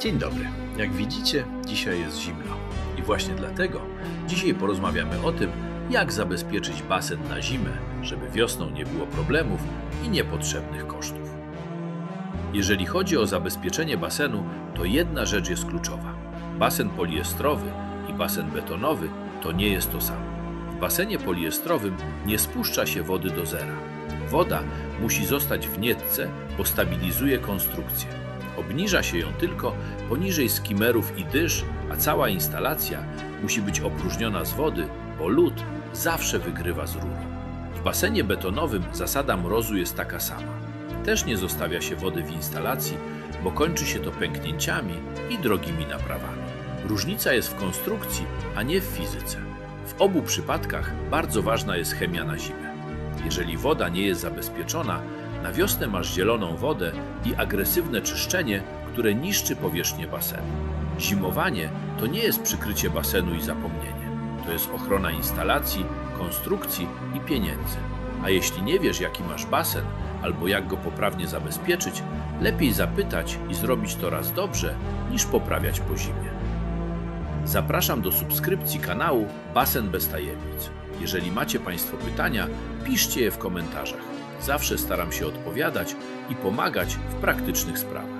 Dzień dobry. Jak widzicie, dzisiaj jest zimno. I właśnie dlatego dzisiaj porozmawiamy o tym, jak zabezpieczyć basen na zimę, żeby wiosną nie było problemów i niepotrzebnych kosztów. Jeżeli chodzi o zabezpieczenie basenu, to jedna rzecz jest kluczowa. Basen poliestrowy i basen betonowy to nie jest to samo. W basenie poliestrowym nie spuszcza się wody do zera. Woda musi zostać w nietce, bo stabilizuje konstrukcję. Obniża się ją tylko poniżej skimerów i dysz, a cała instalacja musi być opróżniona z wody, bo lód zawsze wygrywa z rurą. W basenie betonowym zasada mrozu jest taka sama. Też nie zostawia się wody w instalacji, bo kończy się to pęknięciami i drogimi naprawami. Różnica jest w konstrukcji, a nie w fizyce. W obu przypadkach bardzo ważna jest chemia na zimę. Jeżeli woda nie jest zabezpieczona, na wiosnę masz zieloną wodę i agresywne czyszczenie, które niszczy powierzchnię basenu. Zimowanie to nie jest przykrycie basenu i zapomnienie. To jest ochrona instalacji, konstrukcji i pieniędzy. A jeśli nie wiesz, jaki masz basen albo jak go poprawnie zabezpieczyć, lepiej zapytać i zrobić to raz dobrze, niż poprawiać po zimie. Zapraszam do subskrypcji kanału Basen bez tajemnic. Jeżeli macie Państwo pytania, piszcie je w komentarzach. Zawsze staram się odpowiadać i pomagać w praktycznych sprawach.